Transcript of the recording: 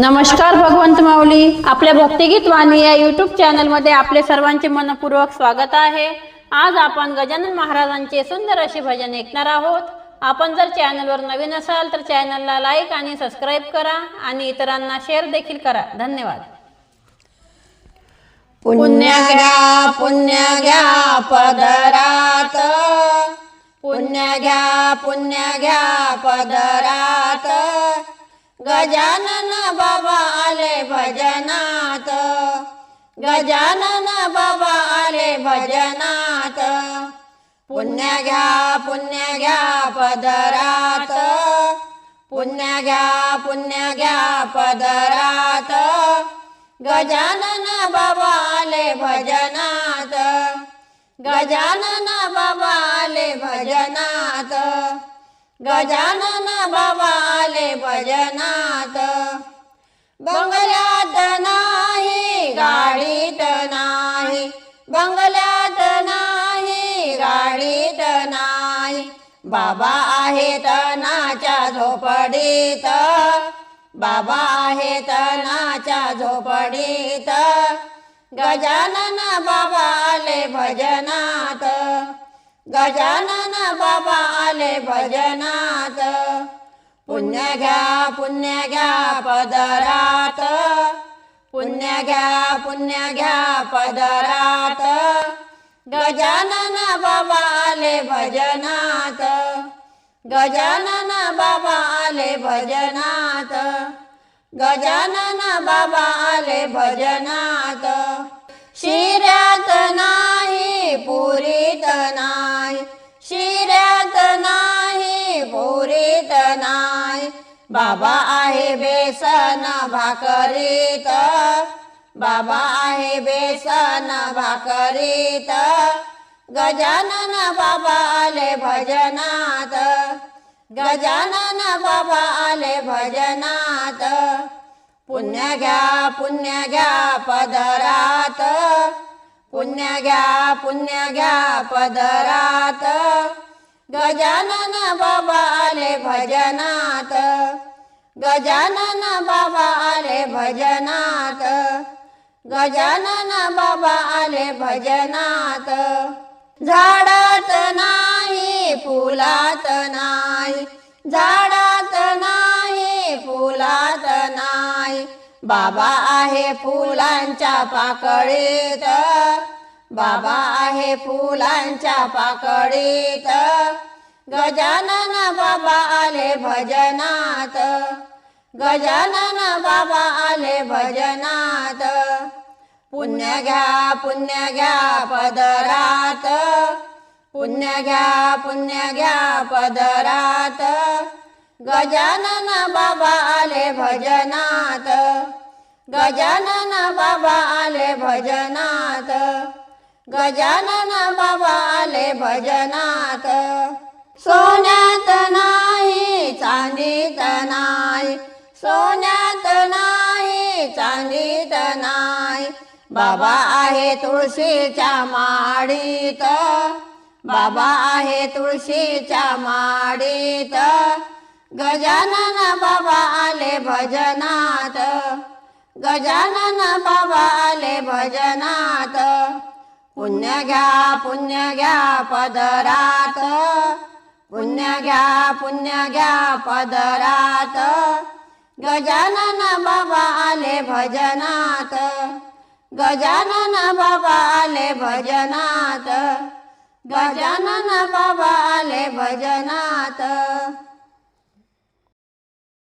नमस्कार भगवंत माऊली. आपल्या भक्तिगीत वाणी या युट्यूब चॅनलमध्ये आपले सर्वांचे मनपूर्वक स्वागत आहे. आज आपण गजानन महाराजांचे सुंदर असे भजन ऐकणार आहोत. आपण जर चॅनलवर नवीन असाल तर चॅनलला लाईक आणि सबस्क्राईब करा आणि इतरांना शेअर देखील करा. धन्यवाद. पुण्य घ्या पुण्य घ्या पदरात. पुण्य घ्या पुण्य घ्या पदरात. गजानन बाबा आले भजनात. गजानन बाबा आले भजनात. पुण्य घ्या पुण्य घ्या पदरात. पुण्य घ्या पुण्य घ्या पदरात. गजानन बाबा आले भजनात. गजानन बाबा आले भजनात. गजानन बाबा आले भजनात. बंगल्यात नाही गाडीत नाही. बंगल्यात नाही गाडीत नाही. बाबा आहेत नाच्या झोपडीत. बाबा आहेत नाच्या झोपडीत. गजानन बाबा आले भजनात. गजानन बाबा आले भजनात. पुण्य घ्या पुण्य घ्या पदरात. पुण्य घ्या पुण्य घ्या पदरात. गजानन बाबा आले भजनात. गजानन बाबा आले भजनात. गजानन बाबा आले भजनात. शिऱ्यात बाबा आहे बेसन भाकरीत. बाबा आहे बेसन भाकरीत. गजानन बाबा आले भजनात. गजानन बाबा आले भजनात. पुण्य घ्या पुण्य घ्या पदरात. पुण्य घ्या पुण्य घ्या पदरात. गजानन बाबा आले भजनात. गजानन बाबा आले भजनात. गजानन बाबा आले भजनात. झाडात नाही फुलात नाही. झाडात नाही फुलात नाही. बाबा आहे फुलांच्या पाकळीत. बाबा आहे फुलांच्या पाकळीत. गजानन बाबा आले भजनात. गजानन बाबा आले भजनात. पुण्य घ्या पुण्य घ्या पदरात. पुण्य घ्या पुण्य घ्या पदरात. गजानन बाबा आले भजनात. गजानन बाबा आले भजनात. गजानन बाबा आले भजनात. सोन्यात ना सोन्यात नाही चांदीत नाही. बाबा आहे तुळशीच्या माडीत. बाबा आहे तुळशीच्या माडीत. गजानन बाबा आले भजनात. गजानन बाबा आले भजनात. पुण्य घ्या पुण्य घ्या पदरात. पुण्य घ्या पुण्य घ्या पदरात. गजानन बाबा आले भजनात. गजानन बाबा आले भजनात. गजानन बाबा आले भजनात.